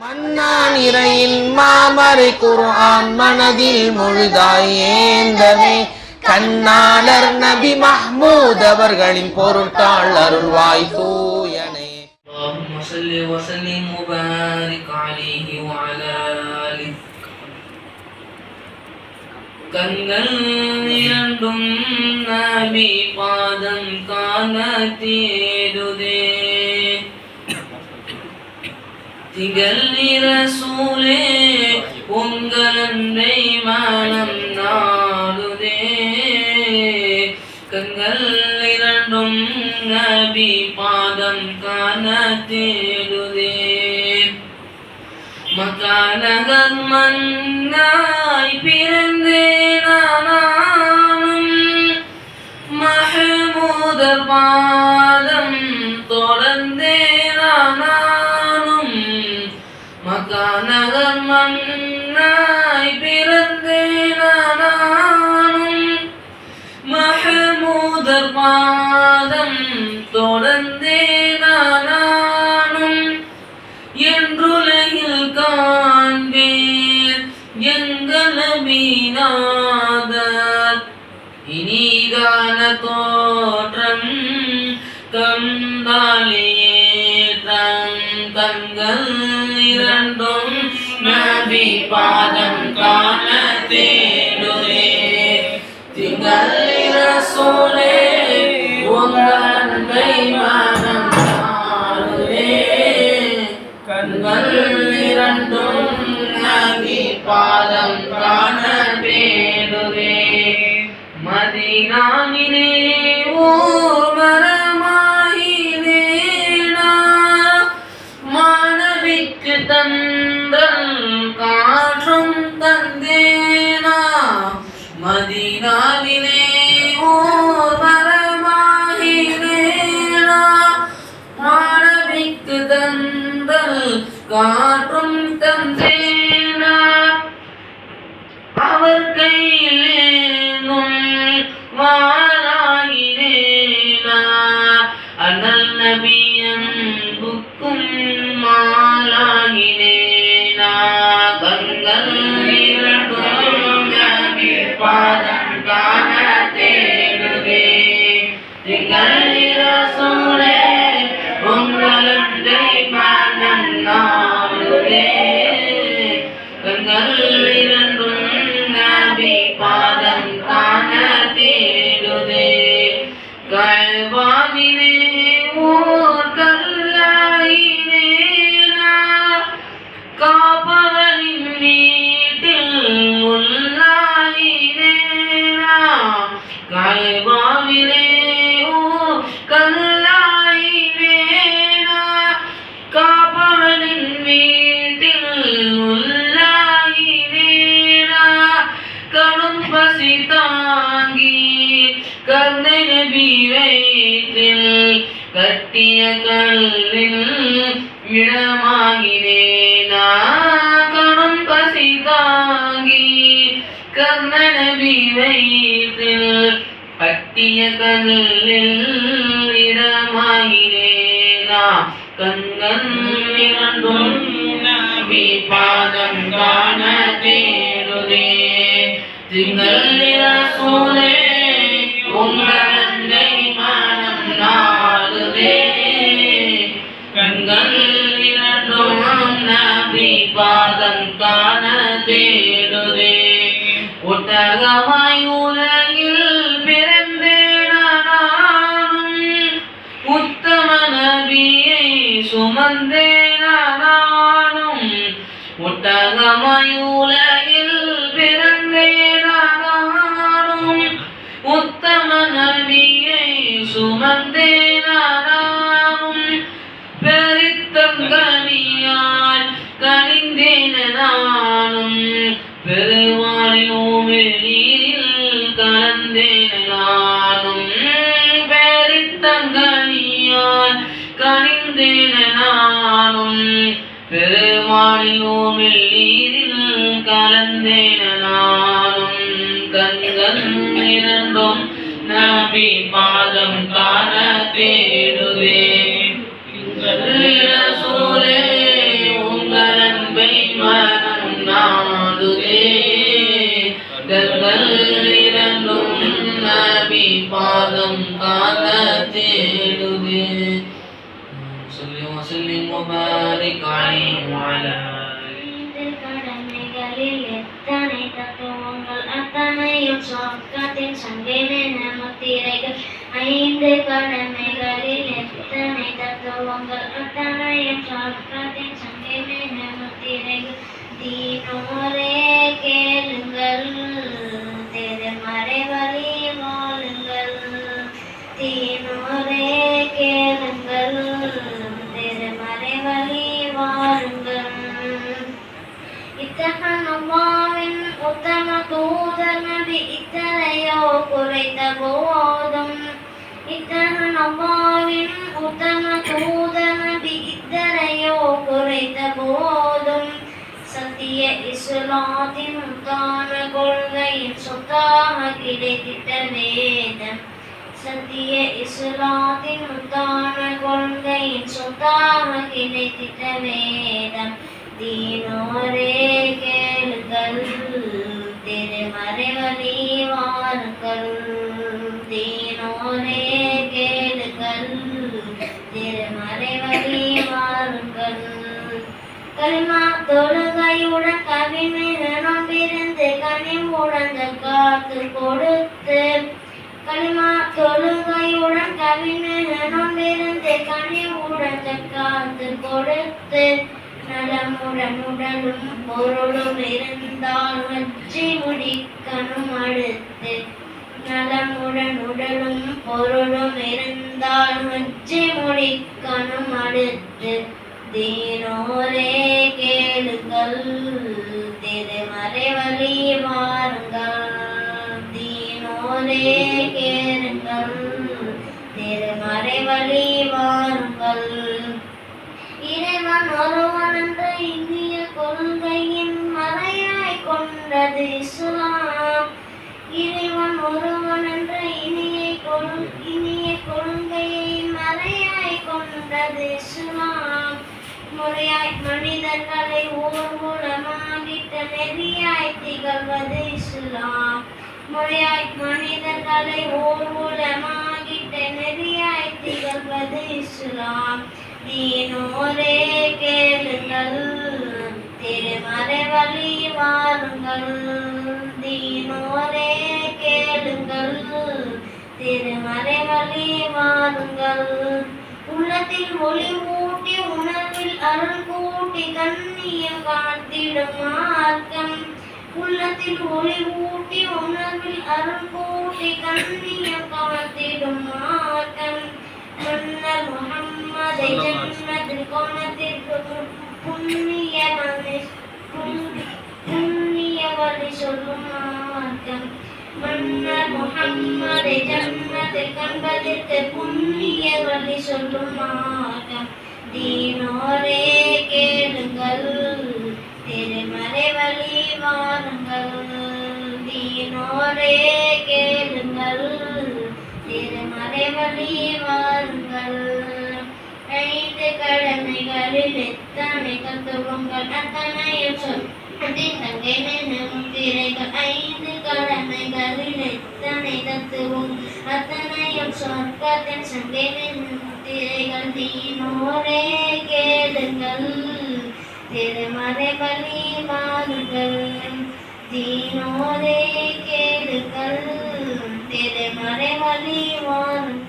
மன்னான் இறையில் மாமரை குரான் மனதில் முழுதாய் ஏந்தவே கண்ணாளர் நபி மஹ்மூத் அவர்களின் பொருட்டாள் அருள்வாய் தூயனே. கண்கள் இரண்டும் நபி பாதம் காண தேடுதே திகழ் ரசூலே உங்கள் அன்பை மனம் நாடுதே. கண்கள் இரண்டும் நபி பாதம் காண தேடுதே. மக்கானகர் மன்னாய் பிறந்தே நானும் மஹமூதர் மஹமூதர் தொடர்ந்தே நானும் என்றுலகில் காண்பேன் எங்கள் மீனாதர் இனிதான தோற்றம் கண்டாலே தன் கண்கள் இரண்டும் நபி பாதம் காண தேடுதே. திங்கள் ரசூலே பாதம் காண வேடுவே மதினாவிலே ஊர் மரமாயினேனா மாணவிக்கு தந்தல் காற்றும் தந்தேனா? மதி காற்றும் தந்தேனா அவர் கையிலேனும் வாராயினேனா அனல் நபியன் புக்கும் மாலாயினேனா கண்கள் இரண்டும் நபி பாதம் காண கழ்வாவிலே கட்டிய கல்லில் இடமாகினேனா கடும் பசி தாங்கி கர்ண நபி பட்டிய கட்டிய கல்லில் இடமாகினேனா கங்கன் இரண்டும் நபி பாதம் காண தேடுதே. திங்கள் சூழே உங்கள் பாதம் காண தேடுதே. ஒட்டகமாய் உலகில் பிறந்தேனானும் உத்தம நபியை சுமந்தேனானும் ஒட்டகமாய் உலகில் பிறந்தேனானும் உத்தம நபியை சுமந்தேன் நானும் பெருவானினோமில் நீரில் கலந்தேன் நானும். பெருத்தங்கனியால் கனிந்தேன் நானும். பெருமானினோமில் நீரில் கலந்தேன் நானும். கண்கள் இரண்டும் நபி பாதம் காண தேடுவேன். ரசூலே உங்கள் மன நாடுதே கர்களிரண்டும் நபி பாதம் காண தேடுதே. சொல்லி வசல்லி முபாரி காய் மாலா எத்தனை தத்துவங்கள் அத்தனையும் சொர்க்கத்தின் சங்கேன முத்திரைகள் ஐந்து கடமைகளில் எத்தனை தத்துவங்கள் அத்தனையும் சொர்க்கத்தின் சங்கேன முத்திரைகள் தீனோரே கேளுங்கள். திருமறை வழி வாழுங்கள். தீனோரே கேளுங்கள். திருமறை வழி வாழுங்கள். இத்தகனவாவின் உத்தம தூதர் நபி இத்தனையோ குறைத்த போதும். இத்தகனவாவின் உத்தம தூதர் நபி இத்தனையோ குறைத்த போதும் நடத்திய இஸ்லாத்தின் தான கொள்கையின் சொத்தாக கிடைத்திட்ட வேதம். சத்திய இஸ்லாத்தின் தான கொள்கையின் சொத்தாக கிடைத்திட்ட வேதம். தீனோரே கேளுங்கள் திருமறை வழி வாருங்கள் கனிவுடன் காத்து கொடுத்து கலிமா தொழுகையுடன் கவிஞனும் விருந்து கனிவுடன் காத்து கொடுத்து நலமுடன் உடலும் பொருளும் இருந்தால் வச்சு முடிக்கணும் அடுத்து. நலமுடன் உடலும் பொருளும் இருந்தால் வச்சு முடிக்கணும் அடுத்து. தீனோரே கேளுங்கள். வழி வாருங்கள் தீனோரே கேளுங்கள் திருமறை வழி வாருங்கள். இறைவன் ஒருவன் என்ற இந்திய கொள்கையின் மறையாய் கொண்டது இஸ்லாம் இறைவன் ஒருவன் என்ற இனிய கொள் இனிய கொள்கையை மறையாய் கொண்டது இஸ்லாம் முறையாய் மனிதர்களை ஓர் ஊர்வலமாகிட்ட நெறியாய் திகழ்வது இஸ்லாம் முறையாய் மனிதர்களை ஓர் ஊர்வலமாகிட்ட நெறியாய் திகழ்வது இஸ்லாம் தீனோரே கேளுங்கள் திருமறை வழி வாருங்கள். தீனோரே கேளுங்கள் திருமறை வழி வாருங்கள். உள்ளத்தில் ஒளி ஊட்டி உணர் உணர்வில் அருள் கூட்டி கண்ணியம் காத்திடும் மார்க்கம். உள்ளத்தில் ஒளி ஊட்டி உணர்வில் அருள் கூட்டி கண்ணியம் காத்திடும் மார்க்கம். மன்னர் முகம்மதை ஜன்னத்தில் கோணத்திற்கு புண்ணிய புண்ணிய வழி சொல்லும் மார்க்கம். மன்னர் முகம்மதை ஜன்னத்தில் கண்பதித்து புண்ணிய வழி சொல்லும் மார்க்கம். தீனோரே கேளுங்கள். திருமறை வழி வாருங்கள் தீனோரே கேளுங்கள். திருமறை வழி வாருங்கள் ஐந்து கடமைகளில் எத்தனை தத்துவங்கள் அத்தனையும் சொல். தங்கை முத்திரைகள் ஐந்து கடமைகளில் எத்தனை தத்துவம் அத்தனையும் சொர்க்கத்தின் சங்கை முத்திரைகள் தீனோரே கேளுங்கள் திருமறை வழி வாருங்கள் தீனோரே கேளுங்கள் திருமறை வழி வாருங்கள்